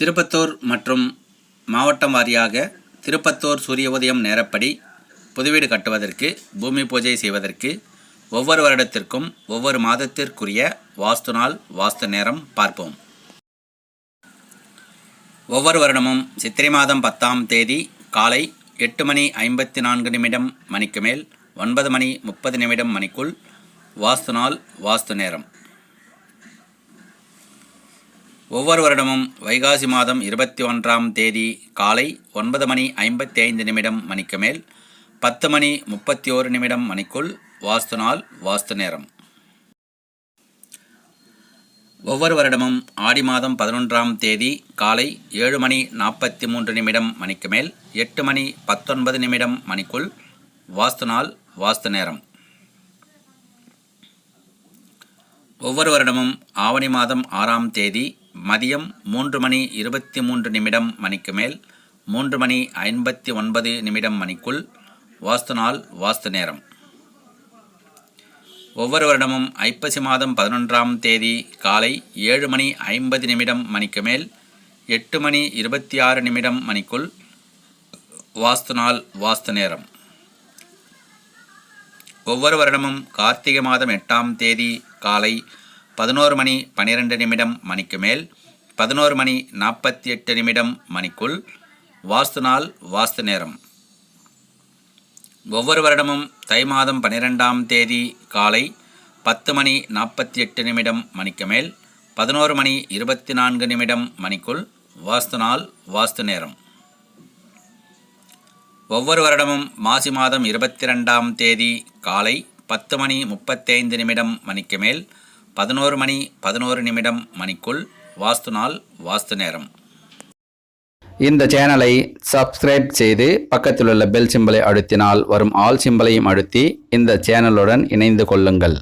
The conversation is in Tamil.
திருப்பத்தூர் மற்றும் மாவட்டம் வாரியாக திருப்பத்தூர் சூரிய உதயம் நேரப்படி புதுவீடு கட்டுவதற்கு பூமி பூஜை செய்வதற்கு ஒவ்வொரு வருடத்திற்கும் ஒவ்வொரு மாதத்திற்குரிய வாஸ்து நாள் வாஸ்து நேரம் பார்ப்போம். ஒவ்வொரு வருடமும் சித்திரை மாதம் பத்தாம் தேதி காலை எட்டு மணி ஐம்பத்தி நான்கு நிமிடம் மணிக்கு மேல் ஒன்பது மணி முப்பது நிமிடம் மணிக்குள் வாஸ்து நாள் வாஸ்து நேரம். ஒவ்வொரு வருடமும் வைகாசி மாதம் இருபத்தி ஒன்றாம் தேதி காலை ஒன்பது மணி ஐம்பத்தி ஐந்து நிமிடம் மணிக்கு மேல் பத்து மணி முப்பத்தி ஓரு நிமிடம் மணிக்குள் வாஸ்து நாள் வாஸ்து நேரம். ஒவ்வொரு வருடமும் ஆடி மாதம் பதினொன்றாம் தேதி காலை ஏழு மணி நாற்பத்தி மூன்று நிமிடம் மணிக்கு மேல் எட்டு மணி பத்தொன்பது நிமிடம் மணிக்குள் வாஸ்து நாள் வாஸ்து நேரம். ஒவ்வொரு வருடமும் ஆவணி மாதம் ஆறாம் தேதி மதியம் மூன்று மணி இருபத்தி மூன்று நிமிடம் மணிக்கு மேல் மூன்று மணி ஐம்பத்தி ஒன்பது நிமிடம் மணிக்குள் வாஸ்து நாள் வாஸ்து நேரம். ஒவ்வொரு வருடமும் ஐப்பசி மாதம் பதினொன்றாம் தேதி காலை ஏழு மணி ஐம்பது நிமிடம் மணிக்கு மேல் எட்டு மணி இருபத்தி ஆறு நிமிடம் மணிக்குள் வாஸ்து நாள் வாஸ்து நேரம். ஒவ்வொரு வருடமும் கார்த்திகை மாதம் எட்டாம் தேதி காலை பதினோரு மணி பன்னிரெண்டு நிமிடம் மணிக்கு மேல் பதினோரு மணி நாற்பத்தி எட்டு நிமிடம் மணிக்குள் வாஸ்து நாள் வாஸ்து நேரம். ஒவ்வொரு வருடமும் தை மாதம் பன்னிரெண்டாம் தேதி காலை பத்து மணி நாற்பத்தி எட்டு நிமிடம் மணிக்கு மேல் பதினோரு மணி இருபத்தி நான்கு நிமிடம் மணிக்குள் வாஸ்து நாள் வாஸ்து நேரம். ஒவ்வொரு வருடமும் மாசி மாதம் இருபத்தி ரெண்டாம் தேதி காலை பத்து மணி முப்பத்தைந்து நிமிடம் மணிக்கு மேல் பதினோரு மணி பதினோரு நிமிடம் மணிக்குள் வாஸ்து நாள் வாஸ்து நேரம். இந்த சேனலை சப்ஸ்கிரைப் செய்து பக்கத்தில் உள்ள பெல் சிம்பலை அழுத்தினால் வரும் ஆல் சிம்பலையும் அழுத்தி இந்த சேனலுடன் இணைந்து கொள்ளுங்கள்.